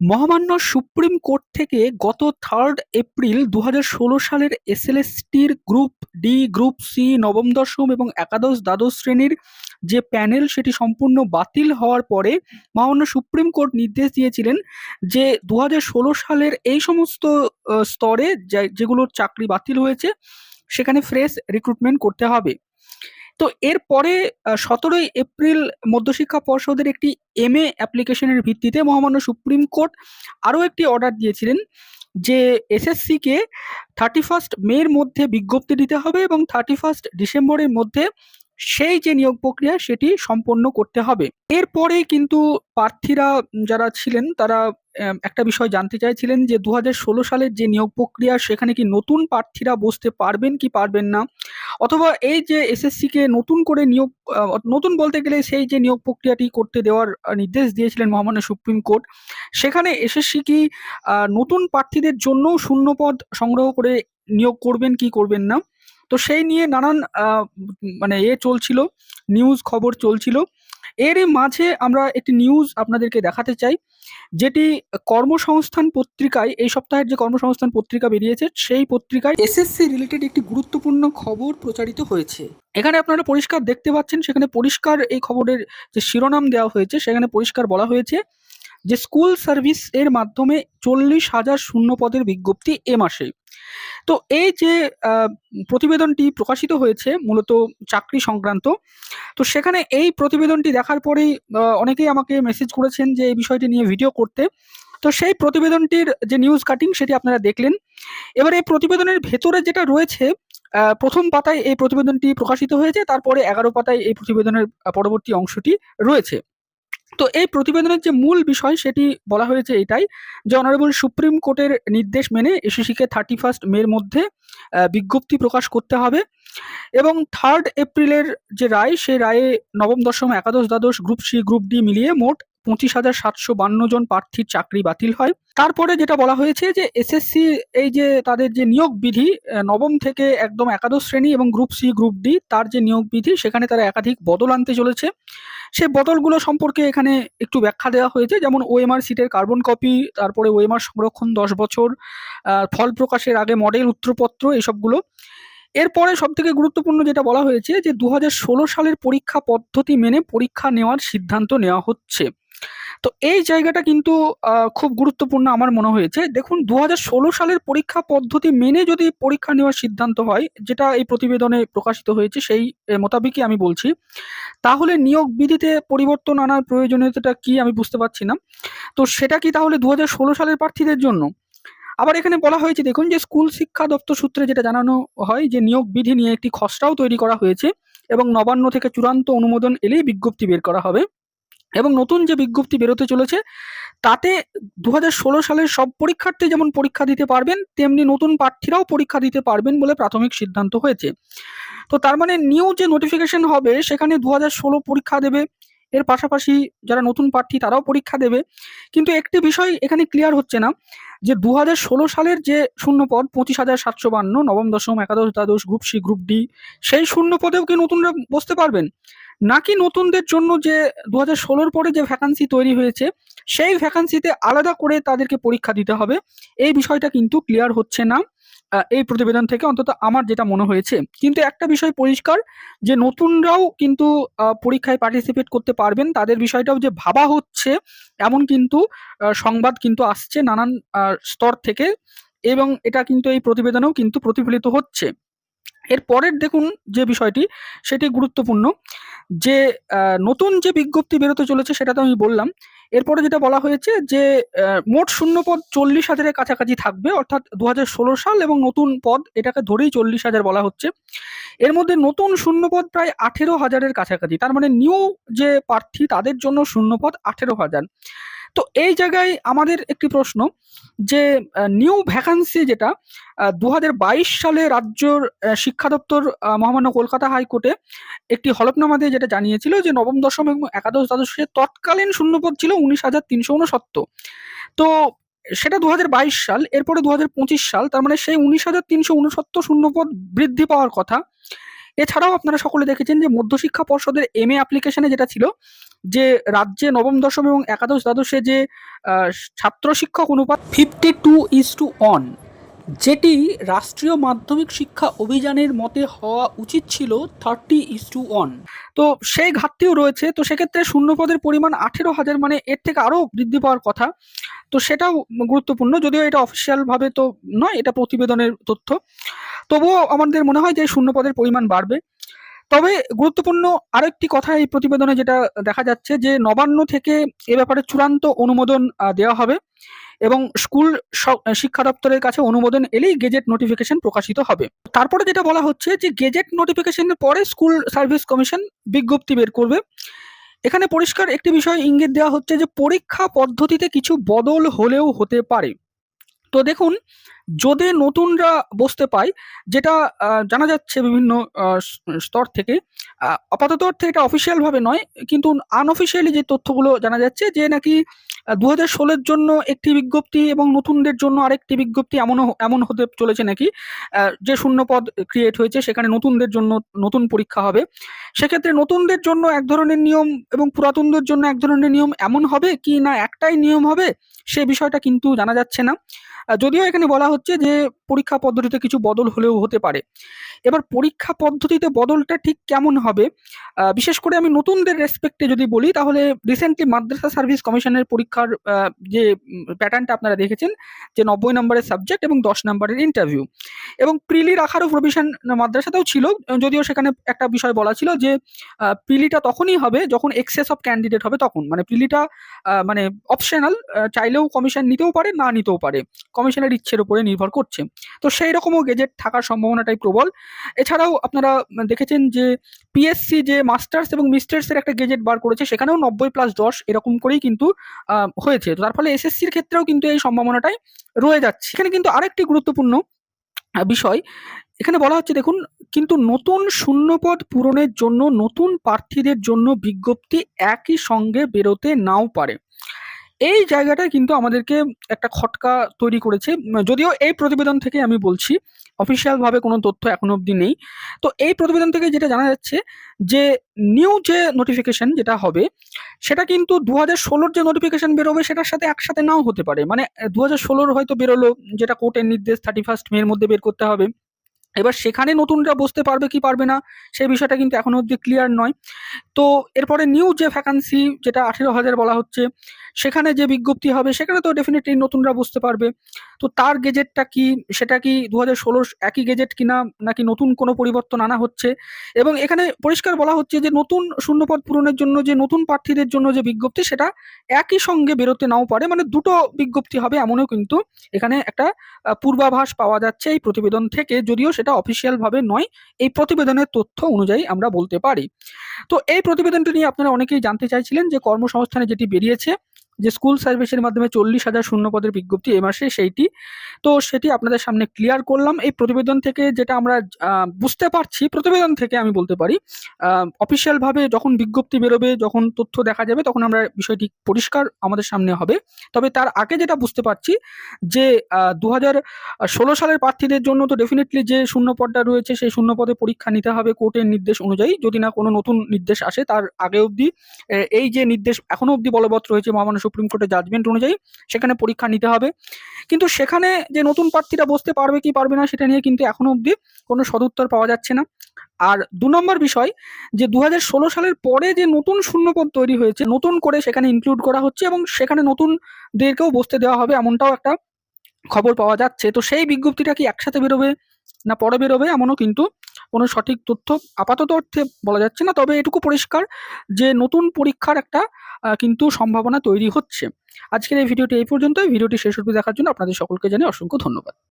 মহামান্য supreme court থেকে গত থার্ড এপ্রিল দু হাজার ষোলো সালের এসএলএসটির গ্রুপ ডি গ্রুপ সি নবম, দশম এবং একাদশ, দ্বাদশ শ্রেণির যে প্যানেল সেটি সম্পূর্ণ বাতিল হওয়ার পরে মহামান্য সুপ্রিম কোর্ট নির্দেশ দিয়েছিলেন যে দু হাজার ষোলো সালের এই সমস্ত স্তরে যেগুলোর চাকরি বাতিল হয়েছে, সেখানে ফ্রেশ রিক্রুটমেন্ট করতে হবে। তো এরপরে সতেরোই এপ্রিল মধ্যশিক্ষা পর্ষদের একটি এম এ অ্যাপ্লিকেশনের ভিত্তিতে মহামান্য সুপ্রিম কোর্ট আরও একটি অর্ডার দিয়েছিলেন যে এসএসসিকে থার্টি ফার্স্ট মের মধ্যে বিজ্ঞপ্তি দিতে হবে এবং থার্টি ফার্স্ট ডিসেম্বরের মধ্যে সেই যে নিয়োগ প্রক্রিয়া সেটি সম্পন্ন করতে হবে। এরপরে কিন্তু প্রার্থীরা যারা ছিলেন তারা একটা বিষয় জানতে চাইছিলেন যে দু হাজার ষোলো সালের যে নিয়োগ প্রক্রিয়া সেখানে কি নতুন প্রার্থীরা বসতে পারবেন কি পারবেন না? অথবা এই যে এসএসসিকে নতুন করে নিয়োগ নতুন বলতে গেলে সেই যে নিয়োগ প্রক্রিয়াটি করতে দেওয়ার নির্দেশ দিয়েছিলেন মহামান্য সুপ্রিম কোর্ট, সেখানে এসএসসি কি নতুন প্রার্থীদের জন্য শূন্য পদ সংগ্রহ করে নিয়োগ করবেন কি করবেন না? তো সেই নিয়ে নানান মানে এ চলছিল নিউজ খবর চলছিল। এরই মাঝে আমরা একটি নিউজ আপনাদেরকে দেখাতে চাই, যেটি কর্মসংস্থান পত্রিকায়, এই সপ্তাহের যে কর্মসংস্থান পত্রিকা বেরিয়েছে, সেই পত্রিকায় এসএসসি রিলেটেড একটি গুরুত্বপূর্ণ খবর প্রচারিত হয়েছে। এখানে আপনারা পরিষ্কার দেখতে পাচ্ছেন, সেখানে পরিষ্কার এই খবরের যে শিরোনাম দেওয়া হয়েছে, সেখানে পরিষ্কার বলা হয়েছে যে, স্কুল সার্ভিস এর মাধ্যমে চল্লিশ হাজার শূন্য পদের বিজ্ঞপ্তি এ মাসে। তো এই যে প্রতিবেদনটি প্রকাশিত হয়েছে মূলত চাকরি সংক্রান্ত, তো সেখানে এই প্রতিবেদনটি দেখার পরেই অনেকেই আমাকে মেসেজ করেছেন যে এই বিষয়টি নিয়ে ভিডিও করতে। তো সেই প্রতিবেদনটির যে নিউজ কাটিং সেটি আপনারা দেখলেন। এবার এই প্রতিবেদনের ভেতরে যেটা রয়েছে প্রথম পাতায় এই প্রতিবেদনটি প্রকাশিত হয়েছে, তারপরে এগারো পাতায় এই প্রতিবেদনের পরবর্তী অংশটি রয়েছে। তো এই প্রতিবেদনের যে মূল বিষয় সেটি বলা হয়েছে এটাই যে অনারেবল সুপ্রিম কোর্টের নির্দেশ মেনে এসএসসিকে থার্টি ফার্স্ট মের মধ্যে বিজ্ঞপ্তি প্রকাশ করতে হবে এবং থার্ড এপ্রিলের যে রায় সেই রায়ে নবম, দশম, একাদশ, দ্বাদশ গ্রুপ সি, গ্রুপ ডি মিলিয়ে মোট পঁচিশ হাজার সাতশো বান্ন জন প্রার্থীর চাকরি বাতিল হয়। তারপরে যেটা বলা হয়েছে যে এসএসসি এই যে তাদের যে নিয়োগ বিধি নবম থেকে একদম একাদশ শ্রেণি এবং গ্রুপ সি, গ্রুপ ডি তার যে নিয়োগ বিধি সেখানে তারা একাধিক বদল আনতে চলেছে। সেই বোতলগুলো সম্পর্কে এখানে একটু ব্যাখ্যা দেওয়া হয়েছে, যেমন ওএমআর সিটের কার্বন কপি তারপরে ওএমআর সংরক্ষণ দশ বছর ফল প্রকাশের আগে মডেল উত্তরপত্র এসবগুলো। এরপরে সব থেকে গুরুত্বপূর্ণ যেটা বলা হয়েছে যে দু হাজার ষোলো সালের পরীক্ষা পদ্ধতি মেনে পরীক্ষা নেওয়ার সিদ্ধান্ত নেওয়া হচ্ছে। তো এই জায়গাটা কিন্তু খুব গুরুত্বপূর্ণ আমার মনে হয়েছে। দেখুন দু হাজার ষোলো সালের পরীক্ষা পদ্ধতি মেনে যদি পরীক্ষা নেওয়ার সিদ্ধান্ত হয়, যেটা এই প্রতিবেদনে প্রকাশিত হয়েছে, সেই মোতাবেকই আমি বলছি, তাহলে নিয়োগ বিধিতে পরিবর্তন আনার প্রয়োজনীয়তাটা কি আমি বুঝতে পারছি না। তো সেটা কি তাহলে দু হাজার ষোলো সালের প্রার্থীদের জন্য? আবার এখানে বলা হয়েছে, দেখুন, যে স্কুল শিক্ষা দপ্তর সূত্রে যেটা জানানো হয়, যে নিয়োগ বিধি নিয়ে একটি খসড়াও তৈরি করা হয়েছে এবং নবান্ন থেকে চূড়ান্ত অনুমোদন এলেই বিজ্ঞপ্তি বের করা হবে। এবং নতুন যে বিজ্ঞপ্তি বেরোতে চলেছে, তাতে দু হাজার ষোলো সালের সব পরীক্ষার্থী যেমন পরীক্ষা দিতে পারবেন, তেমনি নতুন প্রার্থীরাও পরীক্ষা দিতে পারবেন বলে প্রাথমিক সিদ্ধান্ত হয়েছে। তো তার মানে নিউ যে নোটিফিকেশন হবে, সেখানে দু হাজার ষোলো পরীক্ষা দেবে। এর পাশাপাশি যারা নতুন প্রার্থী, তারাও পরীক্ষা দেবে। কিন্তু একটি বিষয় এখানে ক্লিয়ার হচ্ছে না, যে দু হাজার ষোলো সালের যে শূন্য পদ, পঁচিশ হাজার সাতশো বান্ন, নবম দশম, একাদশ দ্বাদশ, গ্রুপ সি, গ্রুপ ডি, সেই শূন্য পদেও কি নতুনরা বসতে পারবেন? নাকি নতুনদের জন্য যে দু হাজার ষোলোর পরে যে ভ্যাকান্সি তৈরি হয়েছে, সেই ভ্যাকান্সিতে আলাদা করে তাদেরকে পরীক্ষা দিতে হবে। এই বিষয়টা কিন্তু ক্লিয়ার হচ্ছে না এই প্রতিবেদন থেকে। অন্তত আমার যেটা মনে হয়েছে। কিন্তু একটা বিষয় পরিষ্কার, যে নতুনরাও কিন্তু পরীক্ষায় পার্টিসিপেট করতে পারবেন। তাদের বিষয়টাও যে ভাবা হচ্ছে, এমন কিন্তু সংবাদ কিন্তু আসছে নানান স্তর থেকে। এবং এটা কিন্তু এই প্রতিবেদনেও কিন্তু প্রতিফলিত হচ্ছে। এর পরের দেখুন যে বিষয়টি, সেটি গুরুত্বপূর্ণ। যে নতুন যে বিজ্ঞপ্তি বেরোতে চলেছে সেটা তো আমি বললাম। এরপরে যেটা বলা হয়েছে যে মোট শূন্য পদ চল্লিশ হাজারের কাছাকাছি থাকবে, অর্থাৎ দু হাজার ষোলো সাল এবং নতুন পদ এটাকে ধরেই চল্লিশ হাজার বলা হচ্ছে। এর মধ্যে নতুন শূন্য পদ প্রায় আঠেরো হাজারের কাছাকাছি, তার মানে নিউ যে প্রার্থী তাদের জন্য শূন্য পদ আঠেরো হাজার। তো এই জায়গায় আমাদের একটি প্রশ্ন যে নিউ ভ্যাকান্সি যেটা দু হাজার বাইশ সালে রাজ্যর শিক্ষা দপ্তর মহামান্য কলকাতা হাইকোর্টে একটি হলফনামা দিয়ে যেটা জানিয়েছিল যে, নবম, দশম এবং একাদশ দ্বাদশে তৎকালীন শূন্যপদ ছিল উনিশ হাজার তিনশো উনসত্তর তো সেটা দু হাজার বাইশ সাল, এরপরে দু হাজার পঁচিশ সাল, তার মানে সেই উনিশ হাজার তিনশো উনসত্তর শূন্যপদ বৃদ্ধি পাওয়ার কথা। এছাড়াও আপনারা সকলে দেখেছেন যে মধ্যশিক্ষা পর্ষদের এম এ অ্যাপ্লিকেশনে যেটা ছিল, যে রাজ্যে নবম, দশম এবং একাদশ দ্বাদশে যে ছাত্র শিক্ষক অনুপাত fifty two is to one যেটি রাষ্ট্রীয় মাধ্যমিক শিক্ষা অভিযানের মতে হওয়া উচিত ছিল থার্টি ইস টু ওয়ান তো সেই ঘাটতিও রয়েছে। তো সেক্ষেত্রে শূন্যপদের পরিমাণ আঠেরো হাজার মানে এর থেকে আরও বৃদ্ধি পাওয়ার কথা। তো সেটাও গুরুত্বপূর্ণ, যদিও এটা অফিসিয়াল ভাবে তো নয়, এটা প্রতিবেদনের তথ্য। তবুও আমাদের মনে হয় যে শূন্যপদের পরিমাণ বাড়বে। তবে গুরুত্বপূর্ণ আরেকটি কথা এই প্রতিবেদনে যেটা দেখা যাচ্ছে যে নবান্ন থেকে এ ব্যাপারে চূড়ান্ত অনুমোদন দেওয়া হবে। এবং স্কুল শিক্ষা দপ্তরের কাছে অনুমোদন এলেই গেজেট নোটিফিকেশন প্রকাশিত হবে। তারপরে যেটা বলা হচ্ছে যে, গেজেট নোটিফিকেশনের পরে স্কুল সার্ভিস কমিশন বিজ্ঞপ্তি বের করবে। এখানে পরিষ্কার একটি বিষয় ইঙ্গিত দেওয়া হচ্ছে যে, পরীক্ষা পদ্ধতিতে কিছু বদল হলেও হতে পারে। তো দেখুন, যদি নতুনরা বসতে পায়, যেটা জানা যাচ্ছে বিভিন্ন স্তর থেকে আপাতত অর্থে এটা অফিসিয়াল ভাবে নয়, কিন্তু আনঅফিসিয়ালি যে তথ্যগুলো জানা যাচ্ছে যে, নাকি দু হাজার জন্য একটি বিজ্ঞপ্তি এবং নতুনদের জন্য আরেকটি বিজ্ঞপ্তি এমনও এমন হতে চলেছে নাকি? যে শূন্যপদ ক্রিয়েট হয়েছে, সেখানে নতুনদের জন্য নতুন পরীক্ষা হবে। সেক্ষেত্রে নতুনদের জন্য এক ধরনের নিয়ম এবং পুরাতনদের জন্য এক ধরনের নিয়ম এমন হবে কি না, একটাই নিয়ম হবে, সে বিষয়টা কিন্তু জানা যাচ্ছে না। যদিও এখানে বলা হচ্ছে যে পরীক্ষা পদ্ধতিতে কিছু বদল হলেও হতে পারে। এবার পরীক্ষা পদ্ধতিতে বদলটা ঠিক কেমন হবে? বিশেষ করে আমি নতুনদের রেসপেক্টে যদি বলি, তাহলে রিসেন্টলি মাদ্রাসা সার্ভিস কমিশনের পরীক্ষার যে প্যাটার্নটা আপনারা দেখেছেন, যে নব্বই নম্বরের সাবজেক্ট এবং দশ নম্বরের ইন্টারভিউ এবং প্রিলি রাখারও প্রভিশন মাদ্রাসাতেও ছিল, যদিও সেখানে একটা বিষয় বলা ছিল যে প্রিলিটা তখনই হবে যখন এক্সেস অফ ক্যান্ডিডেট হবে তখন। মানে প্রিলিটা মানে অপশনাল চাইলেও কমিশন নিতেও পারে, না নিতেও পারে। কমিশনের ইচ্ছের উপরে নির্ভর করছে। তো সেই রকমও গেজেট থাকার সম্ভাবনাটাই প্রবল। এছাড়াও আপনারা দেখেছেন যে পিএসসি যে মাস্টার্স এবং মিস্টার্সের একটা গেজেট বার করেছে, সেখানেও নব্বই প্লাস দশ এরকম করেই কিন্তু হয়েছে। তো তার ফলে এসএসসির ক্ষেত্রেও কিন্তু এই সম্ভাবনাটাই রয়ে যাচ্ছে। এখানে কিন্তু আরেকটি গুরুত্বপূর্ণ বিষয়। এখানে বলা হচ্ছে, দেখুন, কিন্তু নতুন শূন্যপদ পূরণের জন্য নতুন প্রার্থীদের জন্য বিজ্ঞপ্তি একই সঙ্গে বেরোতে নাও পারে। এই জায়গাটায় কিন্তু আমাদেরকে একটা খটকা তৈরি করেছে। যদিও এই প্রতিবেদন থেকে আমি বলছি অফিসিয়াল ভাবে কোনো তথ্য এখনও অবধি নেই। তো এই প্রতিবেদন থেকে যেটা জানা যাচ্ছে যে, নিউ যে নোটিফিকেশন যেটা হবে, সেটা কিন্তু দু হাজার ষোলোর যে নোটিফিকেশন বেরোবে, সেটার সাথে একসাথে নাও হতে পারে। মানে দু হাজার ষোলোর হয়তো বেরোলো, যেটা কোর্টের নির্দেশ থার্টি ফার্স্ট মের মধ্যে বের করতে হবে। এবার সেখানে নতুনরা বসতে পারবে কি পারবে না, সেই বিষয়টা কিন্তু এখনও অবধি ক্লিয়ার নয়। তো এরপরে নিউ যে ভ্যাকান্সি যেটা আঠেরো হাজার বলা হচ্ছে সেখানে যে বিজ্ঞপ্তি হবে, সেখানে তো ডেফিনেটলি নতুনরা বুঝতে পারবে। তো তার গেজেটটা কি, সেটা কি দু হাজার একই গেজেট কিনা, নাকি নতুন কোনো পরিবর্তন আনা হচ্ছে? এবং এখানে পরিষ্কার বলা হচ্ছে যে, নতুন শূন্যপদ পূরণের জন্য যে, নতুন প্রার্থীদের জন্য যে বিজ্ঞপ্তি, সেটা একই সঙ্গে বেরোতে নাও পারে। মানে দুটো বিজ্ঞপ্তি হবে এমনও কিন্তু এখানে একটা পূর্বাভাস পাওয়া যাচ্ছে এই প্রতিবেদন থেকে, যদিও সেটা অফিসিয়ালভাবে নয়। এই প্রতিবেদনের তথ্য অনুযায়ী আমরা বলতে পারি। তো এই প্রতিবেদনটি নিয়ে আপনারা অনেকেই জানতে চাইছিলেন যে কর্মসংস্থানে যেটি বেরিয়েছে যে স্কুল সার্ভিসের মাধ্যমে চল্লিশ হাজার শূন্য পদের বিজ্ঞপ্তি এ মাসে সেইটি। তো সেটি আপনাদের সামনে ক্লিয়ার করলাম। এই প্রতিবেদন থেকে যেটা আমরা বুঝতে পারছি, প্রতিবেদন থেকে আমি বলতে পারি অফিসিয়াল ভাবে যখন বিজ্ঞপ্তি বেরোবে, যখন তথ্য দেখা যাবে, তখন আমরা বিষয়টি পরিষ্কার আমাদের সামনে হবে। তবে তার আগে যেটা বুঝতে পারছি যে দু হাজার ষোলো সালের প্রার্থীদের জন্য তো ডেফিনেটলি যে শূন্য পদটা রয়েছে, সেই শূন্য পদে পরীক্ষা নিতে হবে কোর্টের নির্দেশ অনুযায়ী। যদি না কোনো নতুন নির্দেশ আসে, তার আগে অবধি এই যে নির্দেশ এখনও অবধি বলবৎ রয়েছে মহামান্য সুপ্রিম কোর্টের জাজমেন্ট অনুযায়ী সেখানে পরীক্ষা নিতে হবে। কিন্তু সেখানে যে নতুন প্রার্থীরা বসতে পারবে কি পারবে না সেটা নিয়ে কিন্তু এখনও অবধি কোনো সদুত্তর পাওয়া যাচ্ছে না। আর দু নম্বর বিষয়, যে দু হাজার ষোলো সালের পরে যে নতুন শূন্যপদ তৈরি হয়েছে, নতুন করে সেখানে ইনক্লুড করা হচ্ছে এবং সেখানে নতুনদেরকেও বসতে দেওয়া হবে এমনটাও একটা খবর পাওয়া যাচ্ছে। তো সেই বিজ্ঞপ্তিটা কি একসাথে বেরোবে না পরে বেরোবে এমনও কিন্তু কোনো সঠিক তথ্য আপাতত অর্থে বলা যাচ্ছে না, তবে এটুকু পরিষ্কার যে নতুন পরীক্ষার একটা কিন্তু সম্ভাবনা তৈরি হচ্ছে। আজকের এই ভিডিওটি এই পর্যন্তই। ভিডিওটি শেষ অবধি দেখার জন্য আপনাদের সকলকে জানিয়ে অসংখ্য ধন্যবাদ।